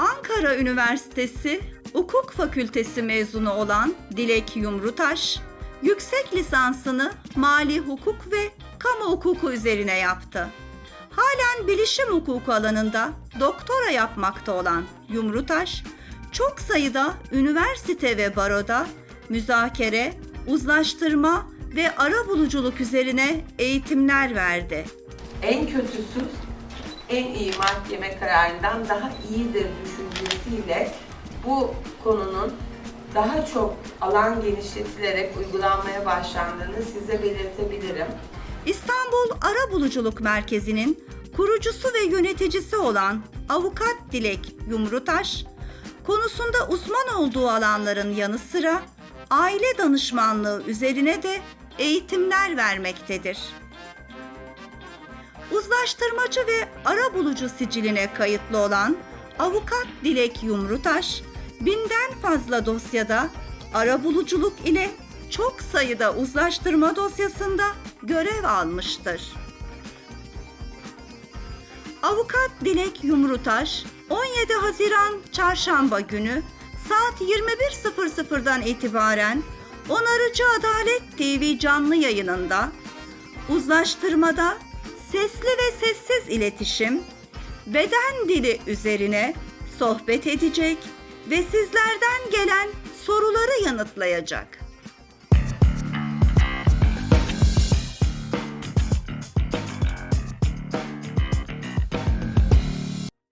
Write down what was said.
Ankara Üniversitesi Hukuk Fakültesi mezunu olan Dilek Yumrutaş, yüksek lisansını mali hukuk ve kamu hukuku üzerine yaptı. Halen bilişim hukuku alanında doktora yapmakta olan Yumrutaş, çok sayıda üniversite ve baroda müzakere, uzlaştırma ve arabuluculuk üzerine eğitimler verdi. En kötüsü en iyi mahkeme kararından daha iyidir düşüncesiyle bu konunun daha çok alan genişletilerek uygulanmaya başlandığını size belirtebilirim. İstanbul Arabuluculuk Merkezi'nin kurucusu ve yöneticisi olan Avukat Dilek Yumrutaş, konusunda uzman olduğu alanların yanı sıra aile danışmanlığı üzerine de eğitimler vermektedir. Uzlaştırmacı ve arabulucu siciline kayıtlı olan Avukat Dilek Yumrutaş, binden fazla dosyada arabuluculuk ile çok sayıda uzlaştırma dosyasında görev almıştır. Avukat Dilek Yumrutaş 17 Haziran Çarşamba günü saat 21.00'dan itibaren Onarıcı Adalet TV canlı yayınında uzlaştırmada sesli ve sessiz iletişim, beden dili üzerine sohbet edecek ve sizlerden gelen soruları yanıtlayacak.